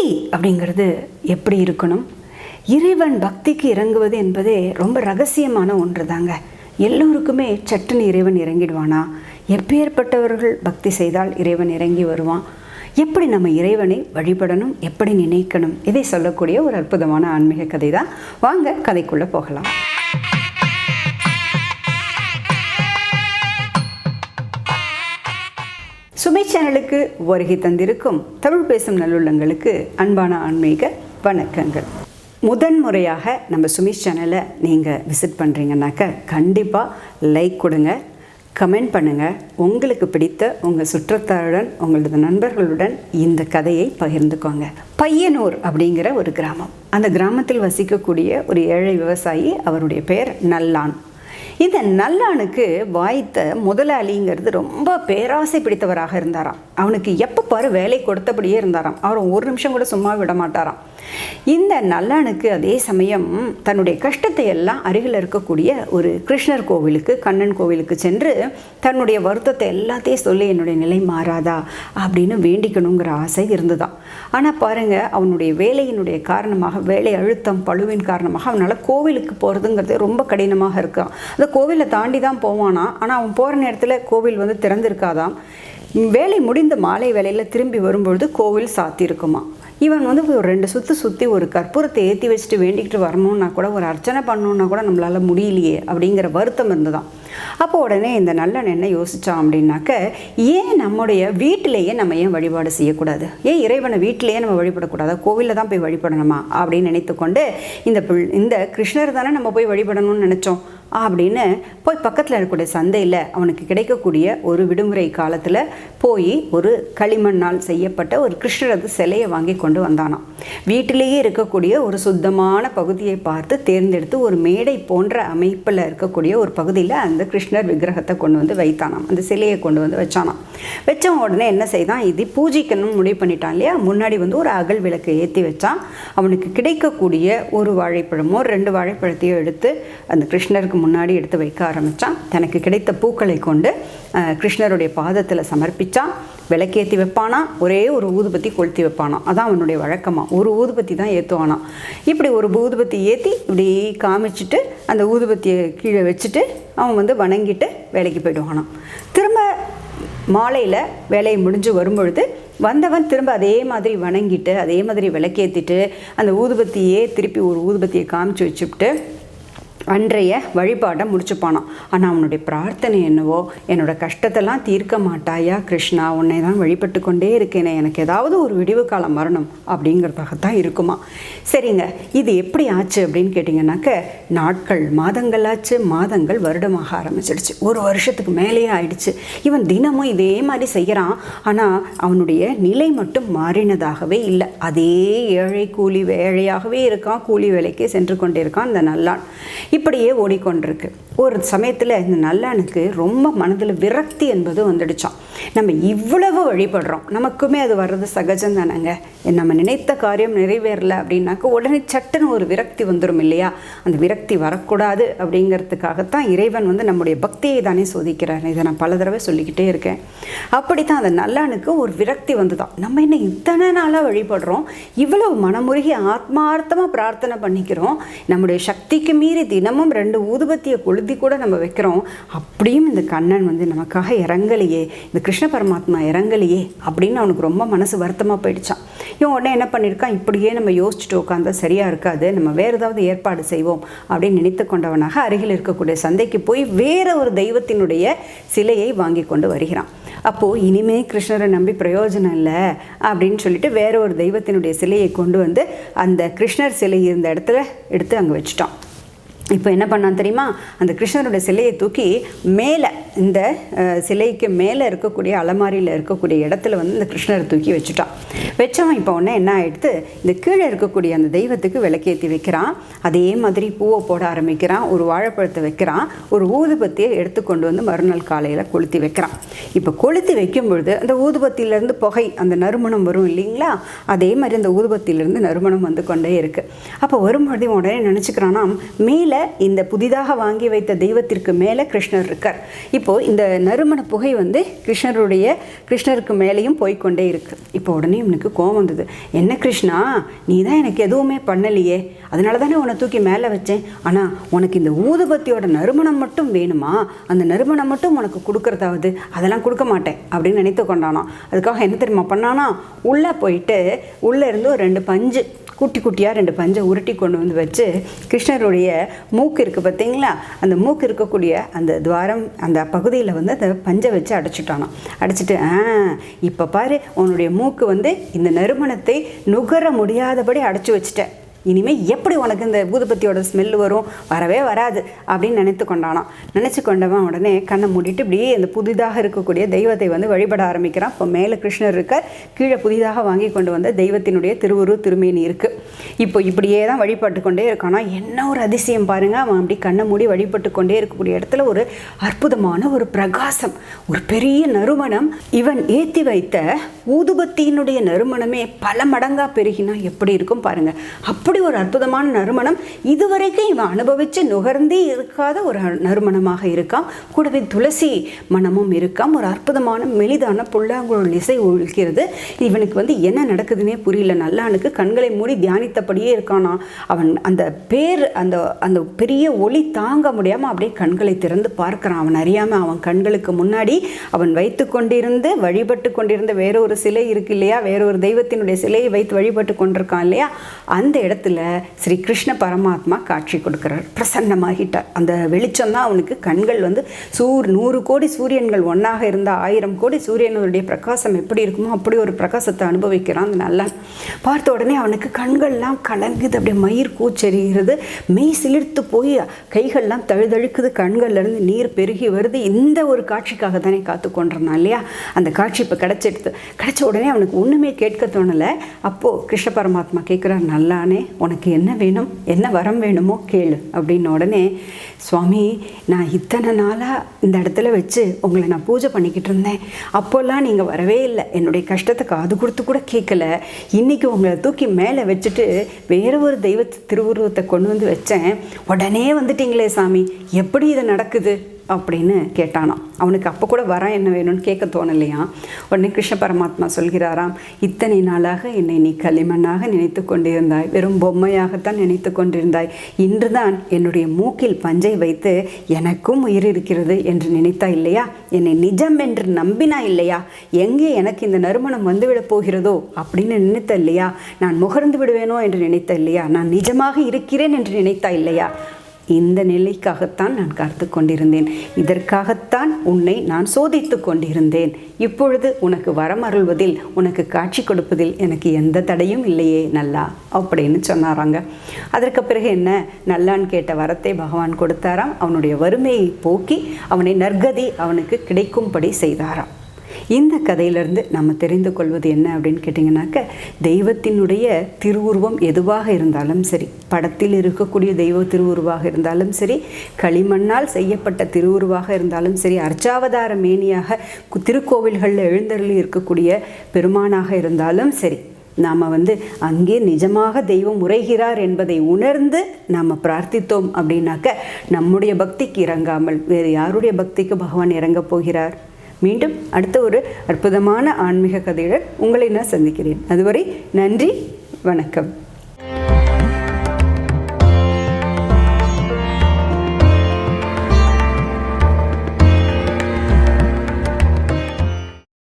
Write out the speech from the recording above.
பக்தி அப்படிங்கிறது எப்படி இருக்கணும்? இறைவன் பக்திக்கு இறங்குவது என்பதே ரொம்ப ரகசியமான ஒன்று தாங்க எல்லோருக்குமே சட்டுன்னு இறைவன் இறங்கிடுவானா? எப்பேற்பட்டவர்கள் பக்தி செய்தால் இறைவன் இறங்கி வருவான்? எப்படி நம்ம இறைவனை வழிபடணும்? எப்படி நினைக்கணும்? இதை சொல்லக்கூடிய ஒரு அற்புதமான ஆன்மீக கதை தான் வாங்க கதைக்குள்ளே போகலாம். சுமை சேனலுக்கு வருகை தந்திருக்கும் தமிழ் பேசும் நல்லுள்ளங்களுக்கு அன்பான ஆன்மீக வணக்கங்கள். முதன் முறையாக நம்ம சுமிஷ் சேனலை நீங்கள் விசிட் பண்ணுறீங்கன்னாக்க கண்டிப்பாக லைக் கொடுங்க கமெண்ட் பண்ணுங்கள் உங்களுக்கு பிடித்த உங்கள் சுற்றத்தாருடன் உங்களது நண்பர்களுடன் இந்த கதையை பகிர்ந்துக்கோங்க. பையனூர் அப்படிங்கிற ஒரு கிராமம். அந்த கிராமத்தில் வசிக்கக்கூடிய ஒரு ஏழை விவசாயி அவருடைய பெயர் நல்லான். இந்த நல்லானுக்கு வாய்த்த முதலாளிங்கிறது ரொம்ப பேராசை பிடித்தவராக இருந்தாராம். அவனுக்கு எப்போ பாரு வேலை கொடுத்தபடியே இருந்தாராம். அவர் ஒரு நிமிஷம் கூட சும்மா விட மாட்டாராம். இந்த நல்லானுக்கு அதே சமயம் தன்னுடைய கஷ்டத்தை எல்லாம் அருகில் இருக்கக்கூடிய ஒரு கிருஷ்ணர் கோவிலுக்கு கண்ணன் கோவிலுக்கு சென்று தன்னுடைய வருத்தத்தை எல்லாத்தையும் சொல்லி என்னுடைய நிலை மாறாதா அப்படின்னு வேண்டிக்கணுங்கிற ஆசை இருந்துதான் ஆனால் பாருங்கள் அவனுடைய வேலையினுடைய காரணமாக வேலை அழுத்தம் பழுவின் காரணமாக அவனால் கோவிலுக்கு போகிறதுங்கிறது ரொம்ப கடினமாக இருக்கான் அந்த கோவிலை தாண்டி தான் போவானா? ஆனால் அவன் போகிற நேரத்தில் கோவில் வந்து திறந்திருக்காதாம். வேலை முடிந்த மாலை வேலையில் திரும்பி வரும்பொழுது கோவில் சாத்தியிருக்குமா? இவன் வந்து ஒரு ரெண்டு சுற்று சுற்றி ஒரு கற்பூரத்தை ஏற்றி வச்சுட்டு வேண்டிக்கிட்டு வரணும்னா கூட ஒரு அர்ச்சனை பண்ணணுன்னா கூட நம்மளால் முடியலையே அப்படிங்கிற வருத்தம் இருந்துதான் அப்போ உடனே இந்த நல்லன் என்ன யோசித்தான் அப்படின்னாக்க ஏன் நம்முடைய வீட்டிலேயே நம்ம ஏன் வழிபாடு செய்யக்கூடாது? ஏன் இறைவனை வீட்டிலேயே நம்ம வழிபடக்கூடாது? கோவிலில் தான் போய் வழிபடணுமா? அப்படின்னு நினைத்து கொண்டு இந்த இந்த கிருஷ்ணர் தானே நம்ம போய் வழிபடணும்னு நினச்சோம். அப்படின்னு போய் பக்கத்தில் இருக்கக்கூடிய சந்தையில் அவனுக்கு கிடைக்கக்கூடிய ஒரு விடுமுறை காலத்தில் போய் ஒரு களிமண்ணால் செய்யப்பட்ட ஒரு கிருஷ்ணரது சிலையை வாங்கி கொண்டு வந்தானாம். வீட்டிலேயே இருக்கக்கூடிய ஒரு சுத்தமான பகுதியை பார்த்து தேர்ந்தெடுத்து ஒரு மேடை போன்ற அமைப்பில் இருக்கக்கூடிய ஒரு பகுதியில் அந்த கிருஷ்ணர் விக்கிரகத்தை கொண்டு வந்து வைத்தானாம். அந்த சிலையை கொண்டு வந்து வச்சானாம். வச்ச உடனே என்ன செய்தான்? இது பூஜைக்கணும் முடிவு பண்ணிட்டான் இல்லையா? முன்னாடி வந்து ஒரு அகல் விளக்கை ஏற்றி வச்சான். அவனுக்கு கிடைக்கக்கூடிய ஒரு வாழைப்பழமோ ரெண்டு வாழைப்பழத்தையோ எடுத்து அந்த கிருஷ்ணருக்கு முன்னாடி எடுத்து வைக்க ஆரம்பித்தான் தனக்கு கிடைத்த பூக்களை கொண்டு கிருஷ்ணருடைய பாதத்தில் சமர்ப்பித்தான் விளக்கேற்றி வைப்பானா? ஒரே ஒரு ஊதுபத்தி கொளுத்தி வைப்பானா? அதான் அவனுடைய வழக்கமாக ஒரு ஊதுபத்தி தான் ஏற்றுவானா இப்படி ஒரு ஊதுபத்தி ஏற்றி இப்படி காமிச்சிட்டு அந்த ஊதுபத்தியை கீழே வச்சுட்டு அவன் வந்து வணங்கிட்டு வேலைக்கு போயிடுவானான் திரும்ப மாலையில் வேலையை முடிஞ்சு வரும்பொழுது வந்தவன் திரும்ப அதே மாதிரி வணங்கிட்டு அதே மாதிரி விளக்கேற்றிட்டு அந்த ஊதுபத்தியே திருப்பி ஒரு ஊதுபத்தியை காமிச்சு வச்சுட்டு அன்றைய வழிபாட்டை முடிச்சுப்பானான் ஆனால் அவனுடைய பிரார்த்தனை என்னவோ என்னோட கஷ்டத்தெல்லாம் தீர்க்க மாட்டாயா கிருஷ்ணா உன்னை தான் வழிபட்டு கொண்டே இருக்கேனே எனக்கு ஏதாவது ஒரு விடிவு காலம் வரணும் அப்படிங்கிறதாகத்தான் இருக்குமா. சரிங்க இது எப்படி ஆச்சு அப்படின்னு கேட்டிங்கன்னாக்க நாட்கள் மாதங்கள் ஆச்சு மாதங்கள் வருடமாக ஆரம்பிச்சிடுச்சு. ஒரு வருஷத்துக்கு மேலேயே ஆயிடுச்சு. இவன் தினமும் இதே மாதிரி செய்கிறான். ஆனால் அவனுடைய நிலை மட்டும் மாறினதாகவே இல்லை. அதே ஏழை கூலி வேலையாகவே இருக்கான் கூலி வேலைக்கு சென்று கொண்டிருக்கான் அந்த நல்லான். இப்படியே ஓடிக்கொண்டிருக்கு. ஒரு சமயத்தில் இந்த நல்லானுக்கு ரொம்ப மனதில் விரக்தி என்பது வந்துடுச்சான் நம்ம இவ்வளவு வழிபடுறோம். நமக்குமே அது வர்றது சகஜம் தானேங்க. நம்ம நினைத்த காரியம் நிறைவேறல அப்படின்னாக்க உடனே சட்டுன்னு ஒரு விரக்தி வந்துடும் இல்லையா? அந்த விரக்தி வரக்கூடாது அப்படிங்கிறதுக்காகத்தான் இறைவன் வந்து நம்முடைய பக்தியை தானே சோதிக்கிறார். இதை நான் பல தடவை சொல்லிக்கிட்டே இருக்கேன். அப்படித்தான் அந்த நல்லானுக்கு ஒரு விரக்தி வந்துதான். நம்ம என்ன இத்தனை நாளாக வழிபடுறோம். இவ்வளவு மனமுருகி ஆத்மார்த்தமாக பிரார்த்தனை பண்ணிக்கிறோம். நம்முடைய சக்திக்கு மீறி தினமும் ரெண்டு ஊதுபத்தியை கொழுது கொளுத்தி கூட நம்ம வைக்கிறோம். அப்படியும் இந்த கண்ணன் வந்து நமக்காக இறங்கலையே. இந்த கிருஷ்ண பரமாத்மா இறங்கலையே அப்படின்னு அவனுக்கு ரொம்ப மனசு வருத்தமாக போயிடுச்சான் இவன் உடனே என்ன பண்ணியிருக்கான்? இப்படியே நம்ம யோசிச்சுட்டு உட்காந்தா சரியாக இருக்காது. நம்ம வேறு ஏதாவது ஏற்பாடு செய்வோம் அப்படின்னு நினைத்து கொண்டவனாக அருகில் இருக்கக்கூடிய சந்தைக்கு போய் வேறு ஒரு தெய்வத்தினுடைய சிலையை வாங்கி கொண்டு வருகிறான். அப்போது இனிமே கிருஷ்ணரை நம்பி பிரயோஜனம் இல்லை அப்படின்னு சொல்லிட்டு வேற ஒரு தெய்வத்தினுடைய சிலையை கொண்டு வந்து அந்த கிருஷ்ணர் சிலை இருந்த இடத்துல எடுத்து அங்கே வச்சுட்டான். இப்போ என்ன பண்ணான் தெரியுமா? அந்த கிருஷ்ணருடைய சிலையை தூக்கி மேலே இந்த சிலைக்கு மேலே இருக்கக்கூடிய அலமாரியில் இருக்கக்கூடிய இடத்துல வந்து இந்த கிருஷ்ணரை தூக்கி வச்சுட்டான். வச்சவன் இப்போ உடனே என்ன ஆகிடுது இந்த கீழே இருக்கக்கூடிய அந்த தெய்வத்துக்கு விளக்கேற்றி வைக்கிறான். அதே மாதிரி பூவை போட ஆரம்பிக்கிறான் ஒரு வாழைப்பழத்தை வைக்கிறான் ஒரு ஊதுபத்தியை எடுத்து கொண்டு வந்து மறுநாள் காலையில் கொளுத்தி வைக்கிறான். இப்போ கொளுத்தி வைக்கும் பொழுது அந்த ஊதுபத்தியிலேருந்து புகை அந்த நறுமணம் வரும் இல்லைங்களா? அதே மாதிரி அந்த ஊதுபத்தியிலேருந்து நறுமணம் வந்து கொண்டே இருக்குது அப்போ வரும்பொழுது உடனே நினச்சிக்கிறான்னா மேலே இந்த புதிதாக வாங்கி வைத்த தெய்வத்திற்கு மேலே கிருஷ்ணர் இருக்கார். இப்போது இந்த நறுமண புகை வந்து கிருஷ்ணருடைய கிருஷ்ணருக்கு மேலேயும் போய்க்கொண்டே இருக்கு. இப்போ உடனே இவனுக்கு கோவம் வந்தது. என்ன கிருஷ்ணா நீ தான் எனக்கு எதுவுமே பண்ணலையே. அதனால தானே உன்னை தூக்கி மேலே வச்சேன். ஆனால் உனக்கு இந்த ஊதுபத்தியோட நறுமணம் மட்டும் வேணுமா? அந்த நறுமணம் மட்டும் உனக்கு கொடுக்கறதாவது? அதெல்லாம் கொடுக்க மாட்டேன் அப்படின்னு நினைத்து கொண்டானாம் அதுக்காக என்ன தெரியுமா பண்ணானா? உள்ளே போயிட்டு உள்ளே இருந்து ஒரு ரெண்டு பஞ்சு குட்டி குட்டியாக ரெண்டு பஞ்சை உருட்டி கொண்டு வந்து வச்சு கிருஷ்ணருடைய மூக்கு இருக்குது பார்த்தீங்களா? அந்த மூக்கு இருக்கக்கூடிய அந்த துவாரம் அந்த பகுதியில் வந்து அந்த பஞ்சை வச்சு அடைச்சிட்டானோ அடைச்சிட்டு ஆ இப்போ பாரு உன்னுடைய மூக்கு வந்து இந்த நறுமணத்தை நுகர முடியாதபடி அடைச்சி வச்சுட்டேன் இனிமேல் எப்படி உனக்கு இந்த ஊதுபத்தியோட ஸ்மெல் வரும்? வரவே வராது. அப்படின்னு நினைத்து கொண்டானான் நினச்சி கொண்டவன் உடனே கண்ணை மூடிட்டு இப்படியே இந்த புதிதாக இருக்கக்கூடிய தெய்வத்தை வந்து வழிபட ஆரம்பிக்கிறான். இப்போ மேலே கிருஷ்ணர் இருக்க கீழே புதிதாக வாங்கி கொண்டு வந்த தெய்வத்தினுடைய திருவுரு திருமேனி இருக்குது இப்போ இப்படியே தான் வழிபட்டு கொண்டே இருக்கானா? என்ன ஒரு அதிசயம் பாருங்க. அவன் அப்படி கண்ணை மூடி வழிபட்டு கொண்டே இருக்கக்கூடிய இடத்துல ஒரு அற்புதமான ஒரு பிரகாசம் ஒரு பெரிய நறுமணம். இவன் ஏற்றி வைத்த ஊதுபத்தியினுடைய நறுமணமே பல மடங்காக பெருகினா எப்படி இருக்கும் பாருங்கள் அப்படி ஒரு அற்புதமான நறுமணம் இதுவரைக்கும் இவன் அனுபவித்து நுகர்ந்தே இருக்காத ஒரு நறுமணமாக இருக்காம். கூடவே துளசி மனமும் இருக்காம். ஒரு அற்புதமான மெலிதான புல்லாங்குழல் இசை ஒழிக்கிறது. இவனுக்கு வந்து என்ன நடக்குதுன்னே புரியல. நல்லானுக்கு கண்களை மூடி தியானித்தபடியே இருக்கானா. அவன் அந்த பேர் அந்த அந்த பெரிய ஒளி தாங்க முடியாமல் அப்படியே கண்களை திறந்து பார்க்குறான். அவன் அறியாமல் அவன் கண்களுக்கு முன்னாடி அவன் வைத்து கொண்டிருந்து வழிபட்டு கொண்டிருந்த வேற ஒரு சிலை இருக்கு இல்லையா? வேற ஒரு தெய்வத்தினுடைய சிலையை வைத்து வழிபட்டு கொண்டிருக்கான் இல்லையா? அந்த இடத்துல ஸ்ரீ கிருஷ்ண பரமாத்மா காட்சி கொடுக்குறார். பிரசன்னமாகிட்டார். அந்த வெளிச்சம் தான் அவனுக்கு கண்கள் வந்து சூர் நூறு கோடி சூரியன்கள் ஒன்றாக இருந்தால் ஆயிரம் கோடி சூரியனுடைய பிரகாசம் எப்படி இருக்குமோ அப்படி ஒரு பிரகாசத்தை அனுபவிக்கிறான் அந்த நல்லா பார்த்த உடனே அவனுக்கு கண்கள்லாம் கலங்குது அப்படியே மயிர் கூச்செறிகிறது மெய் சிலிர்த்து போய் கைகள்லாம் தழுதழுக்குது கண்கள்லேருந்து நீர் பெருகி வருது. இந்த ஒரு காட்சிக்காக தானே காத்து கொண்டிருந்தான் இல்லையா? அந்த காட்சி இப்போ கிடச்சிடுது. கிடைச்ச உடனே அவனுக்கு ஒன்றுமே கேட்க தோணலை. அப்போது கிருஷ்ண பரமாத்மா கேட்குறார் நல்லானே உனக்கு என்ன வேணும் என்ன வரம் வேணுமோ கேளு அப்படின்ன உடனே சுவாமி நான் இத்தனை நாளாக இந்த இடத்துல வச்சு உங்களை நான் பூஜை பண்ணிக்கிட்டு இருந்தேன். அப்போல்லாம் நீங்கள் வரவே இல்லை. என்னுடைய கஷ்டத்தை காது கொடுத்து கூட கேட்கல. இன்றைக்கி உங்களை தூக்கி மேலே வச்சுட்டு வேறு ஒரு தெய்வ திருவுருவத்தை கொண்டு வந்து வச்சேன். உடனே வந்துட்டீங்களே சாமி. எப்படி இது நடக்குது? அப்படின்னு கேட்டானாம். அவனுக்கு அப்போ கூட வர என்ன வேணும்னு கேட்க தோணலையாம் உடனே கிருஷ்ண பரமாத்மா சொல்கிறாராம் இத்தனை நாளாக என்னை நீ களிமண்ணாக நினைத்து கொண்டிருந்தாய் வெறும் பொம்மையாகத்தான் நினைத்து கொண்டிருந்தாய். இன்றுதான் என்னுடைய மூக்கில் பஞ்சை வைத்து எனக்கும் உயிர் இருக்கிறது என்று நினைத்தா இல்லையா? என்னை நிஜம் என்று நம்பினா இல்லையா? எங்கே எனக்கு இந்த நறுமணம் வந்துவிடப் போகிறதோ? அப்படின்னு நினைத்த இல்லையா? நான் முகர்ந்து விடுவேனோ? என்று நினைத்த இல்லையா? நான் நிஜமாக இருக்கிறேன் என்று நினைத்தா இல்லையா? இந்த நிலைக்காகத்தான் நான் காத்து கொண்டிருந்தேன். இதற்காகத்தான் உன்னை நான் சோதித்து கொண்டிருந்தேன். இப்பொழுது உனக்கு வரம் அருள்வதில் உனக்கு காட்சி கொடுப்பதில் எனக்கு எந்த தடையும் இல்லையே நல்லா? அப்படின்னு சொன்னாராங்க. அதற்கு பிறகு என்ன? நல்லான்னு கேட்ட வரத்தை பகவான் கொடுத்தாராம். அவனுடைய வறுமையை போக்கி அவனை நற்கதி அவனுக்கு கிடைக்கும்படி செய்தாராம். இந்த கதையிலிருந்து நம்ம தெரிந்து கொள்வது என்ன அப்படின்னு கேட்டிங்கனாக்க தெய்வத்தினுடைய திருவுருவம் எதுவாக இருந்தாலும் சரி படத்தில் இருக்கக்கூடிய தெய்வ திருவுருவாக இருந்தாலும் சரி களிமண்ணால் செய்யப்பட்ட திருவுருவாக இருந்தாலும் சரி அர்ச்சாவதார மேனியாக திருக்கோவில்களில் எழுந்தருளி இருக்கக்கூடிய பெருமானாக இருந்தாலும் சரி நாம் வந்து அங்கே நிஜமாக தெய்வம் உரைகிறார் என்பதை உணர்ந்து நாம் பிரார்த்தித்தோம் அப்படின்னாக்க நம்முடைய பக்திக்கு இறங்காமல் வேறு யாருடைய பக்திக்கு பகவான் இறங்கப் போகிறார்? மீண்டும் அடுத்த ஒரு அற்புதமான ஆன்மீக கதையுடன் உங்களை நான் சந்திக்கிறேன். அதுவரை நன்றி வணக்கம்.